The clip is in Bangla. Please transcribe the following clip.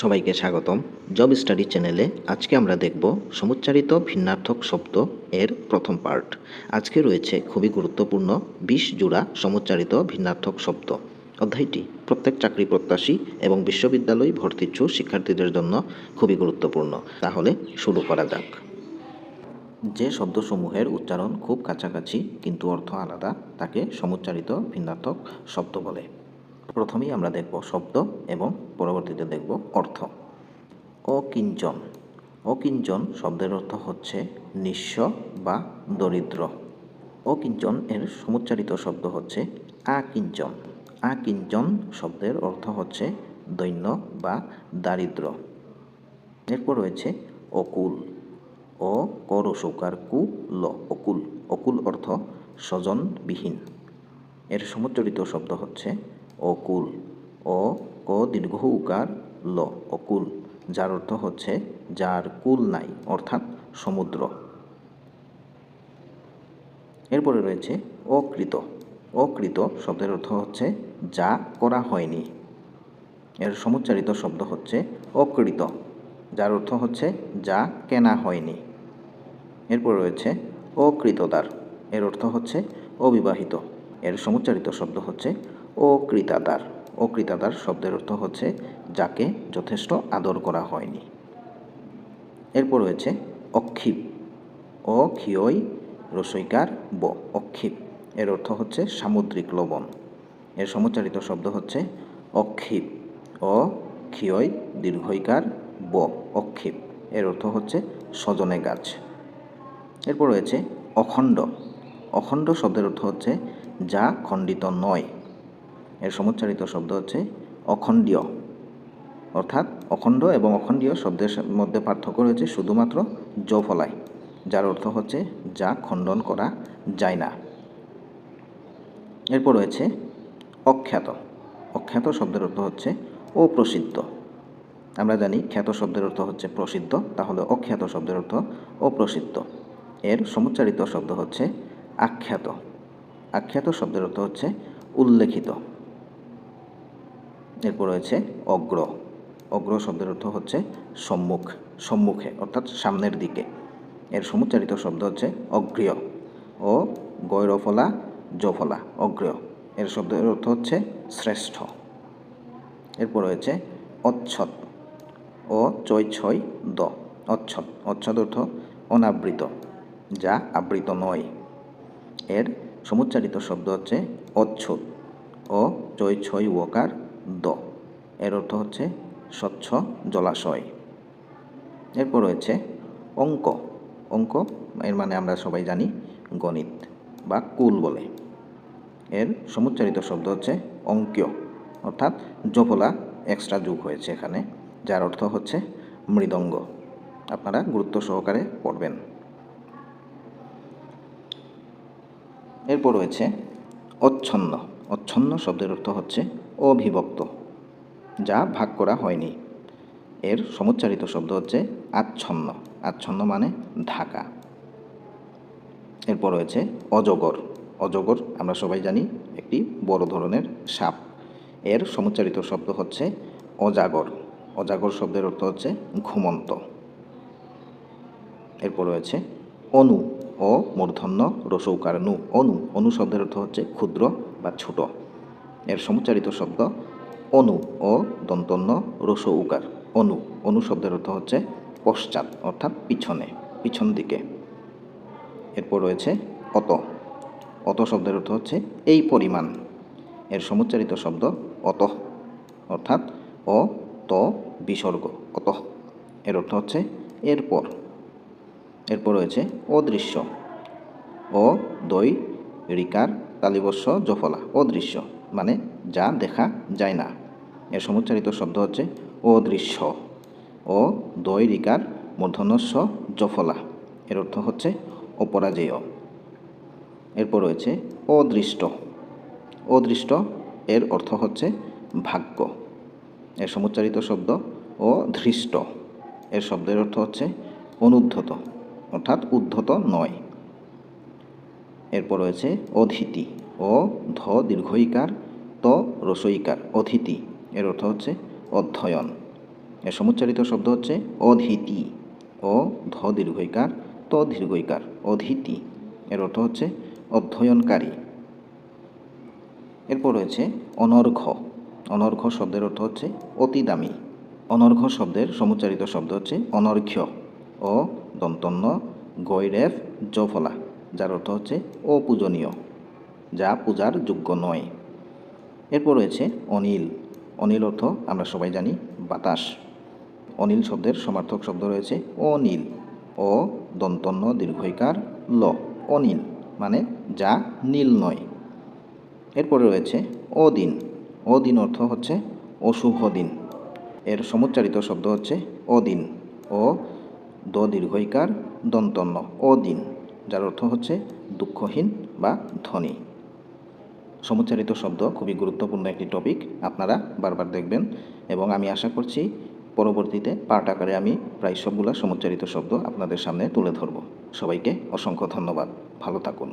সবাইকে স্বাগতম। জব স্টাডি চ্যানেলে আজকে আমরা দেখব সমুচ্চারিত ভিন্নার্থক শব্দ এর প্রথম পার্ট আজকে রয়েছে খুবই গুরুত্বপূর্ণ বিশ জোড়া সমুচ্চারিত ভিন্নার্থক শব্দ। অধ্যায়টি প্রত্যেক চাকরি প্রত্যাশী এবং বিশ্ববিদ্যালয় ভর্তিচ্ছু শিক্ষার্থীদের জন্য খুবই গুরুত্বপূর্ণ। তাহলে শুরু করা যাক। যে শব্দসমূহের উচ্চারণ খুব কাছাকাছি কিন্তু অর্থ আলাদা, তাকে সমুচ্চারিত ভিন্নার্থক শব্দ বলে। প্রথমেই আমরা দেখব শব্দ এবং পরবর্তীতে দেখব অর্থ। অকিঞ্চন। অকিঞ্চন শব্দের অর্থ হচ্ছে নিঃস্ব বা দরিদ্র। অকিঞ্চন এর সমুচ্চারিত শব্দ হচ্ছে আকিঞ্চন। আকিঞ্চন শব্দের অর্থ হচ্ছে দৈন্য বা দারিদ্র। এরপর রয়েছে অকুল। অ কর করসৌকার কু ল অকুল। অকুল অর্থ স্বজনবিহীন। এর সমুচ্চরিত শব্দ হচ্ছে অকুল ও ক দীর্ঘ উকার ল, অকুল, যার অর্থ হচ্ছে যার কুল নাই, অর্থাৎ সমুদ্র। এরপরে রয়েছে অকৃত। অকৃত শব্দের অর্থ হচ্ছে যা করা হয়নি। এর সমুচ্চারিত শব্দ হচ্ছে অকৃত, যার অর্থ হচ্ছে যা কেনা হয়নি। এরপর রয়েছে অকৃতদার এর অর্থ হচ্ছে অবিবাহিত। এর সমুচ্চারিত শব্দ হচ্ছে অকৃতাদার। অকৃতাদার শব্দের অর্থ হচ্ছে যাকে যথেষ্ট আদর করা হয়নি। এরপর রয়েছে অক্ষিপ। অক্ষিয়ই রসইকার ব, অক্ষিপ। এর অর্থ হচ্ছে সামুদ্রিক লবণ। এর সমুচ্চারিত শব্দ হচ্ছে অক্ষিপ। অ ক্ষিয়ই দীর্ঘইকার ব, অক্ষিপ। এর অর্থ হচ্ছে সজনে গাছ। এরপর রয়েছে অখণ্ড। অখণ্ড শব্দের অর্থ হচ্ছে যা খণ্ডিত নয়। এর সমুচ্চারিত শব্দ হচ্ছে অখণ্ডীয়। অর্থাৎ অখণ্ড এবং অখণ্ডীয় শব্দের মধ্যে পার্থক্য রয়েছে শুধুমাত্র জফলায় যার অর্থ হচ্ছে যা খণ্ডন করা যায় না। এরপর রয়েছে অখ্যাত। অখ্যাত শব্দের অর্থ হচ্ছে অপ্রসিদ্ধ। আমরা জানি খ্যাত শব্দের অর্থ হচ্ছে প্রসিদ্ধ, তাহলে অখ্যাত শব্দের অর্থ অপ্রসিদ্ধ। এর সমুচ্চারিত শব্দ হচ্ছে আখ্যাত। আখ্যাত শব্দের অর্থ হচ্ছে উল্লেখিত। এরপর রয়েছে অগ্র। অগ্র শব্দের অর্থ হচ্ছে সম্মুখ, সম্মুখে, অর্থাৎ সামনের দিকে। এর সমুচ্চারিত শব্দ হচ্ছে অগ্রিয় ও গৈরফলা জফলা অগ্রিয়। এর শব্দের অর্থ হচ্ছে শ্রেষ্ঠ। এরপর রয়েছে অচ্ছদ ও চয় ছয় দ। অচ্ছদ অচ্ছদ অর্থ অনাবৃত, যা আবৃত নয়। এর সমুচ্চারিত শব্দ হচ্ছে অচ্ছুত ও চয় ছয় ওকার দ। এর অর্থ হচ্ছে স্বচ্ছ জলাশয়। এরপর রয়েছে অঙ্ক। অঙ্ক এর মানে আমরা সবাই জানি গণিত বা কুল বলে। এর সমুচ্চারিত শব্দ হচ্ছে অঙ্কীয়। অর্থাৎ জফলা এক্সট্রা যুগ হয়েছে এখানে, যার অর্থ হচ্ছে মৃদঙ্গ। আপনারা গুরুত্ব সহকারে পড়বেন। এরপর রয়েছে অচ্ছন্ন। অচ্ছন্ন শব্দের অর্থ হচ্ছে অবিভক্ত যা ভাগ করা হয়নি। এর সমুচ্চারিত শব্দ হচ্ছে আচ্ছন্ন। আচ্ছন্ন মানে ঢাকা। এরপর রয়েছে অজগর। অজগর আমরা সবাই জানি একটি বড় ধরনের সাপ। এর সমুচ্চারিত শব্দ হচ্ছে অজাগর। অজাগর শব্দের অর্থ হচ্ছে ঘুমন্ত। এরপর রয়েছে অনু ও মূর্ধন্য রসৌকার নু। অনু অনু শব্দের অর্থ হচ্ছে ক্ষুদ্র বা ছোট। এর সমুচ্চারিত শব্দ অনু ও দন্তন্য রস উকার। অনু অনু শব্দের অর্থ হচ্ছে পশ্চাৎ, অর্থাৎ পিছনে, পিছন দিকে। এরপর রয়েছে অত। অত শব্দের অর্থ হচ্ছে এই পরিমাণ। এর সমুচ্চারিত শব্দ অত, অর্থাৎ অ, ত, বিসর্গ, অত। এর অর্থ হচ্ছে এরপর। এরপর রয়েছে অদৃশ্য। অ দই রিকার, তালিবস্য, জফলা, অদৃশ্য। মানে যা দেখা যায় না। এর সমুচ্চারিত শব্দ হচ্ছে অদৃশ্য ও দই রিকার মূর্ধনস্য জফলা। এর অর্থ হচ্ছে অপরাজেয়। এরপর রয়েছে অদৃষ্ট। অদৃষ্ট এর অর্থ হচ্ছে ভাগ্য। এর সমুচ্চারিত শব্দ ও ধৃষ্ট এর শব্দের অর্থ হচ্ছে অনুদ্ধত, অর্থাৎ উদ্ধত নয়। এরপর রয়েছে অধিতি। ও ধ দীর্ঘইকার, ত রসইকার অতিথি এর অর্থ হচ্ছে অধ্যয়ন। এর সমুচ্চারিত শব্দ হচ্ছে অধীতি। অ ধ দীর্ঘইকার, ত দীর্ঘইকার, অধীতি। এর অর্থ হচ্ছে অধ্যয়নকারী। এরপর রয়েছে অনর্ঘ। অনর্ঘ শব্দের অর্থ হচ্ছে অতি দামি অনর্ঘ শব্দের সমুচ্চারিত শব্দ হচ্ছে অনর্ঘ্য। ও দন্তন্য গৈরেফ জফলা। যার অর্থ হচ্ছে অপূজনীয়। যা পূজার যোগ্য নয়। এরপর রয়েছে অনিল। অনিল অর্থ আমরা সবাই জানি বাতাস। অনিল শব্দের সমার্থক শব্দ রয়েছে অনিল। ও দন্তন্য দীর্ঘইকার ল। অনিল মানে যা নীল নয়। এরপরে রয়েছে অদিন। অদিন অর্থ হচ্ছে অশুভ দিন। এর সমুচ্চারিত শব্দ হচ্ছে অদিন। ও দ দীর্ঘইকার দন্তন্য অদিন, যার অর্থ হচ্ছে দুঃখহীন বা ধনী। সমুচ্চারিত শব্দ খুবই গুরুত্বপূর্ণ একটি টপিক আপনারা বারবার দেখবেন এবং আমি আশা করছি পরবর্তীতে পার্ট আকারে আমি প্রায় সবগুলো সমুচ্চারিত শব্দ আপনাদের সামনে তুলে ধরব। সবাইকে অসংখ্য ধন্যবাদ। ভালো থাকুন।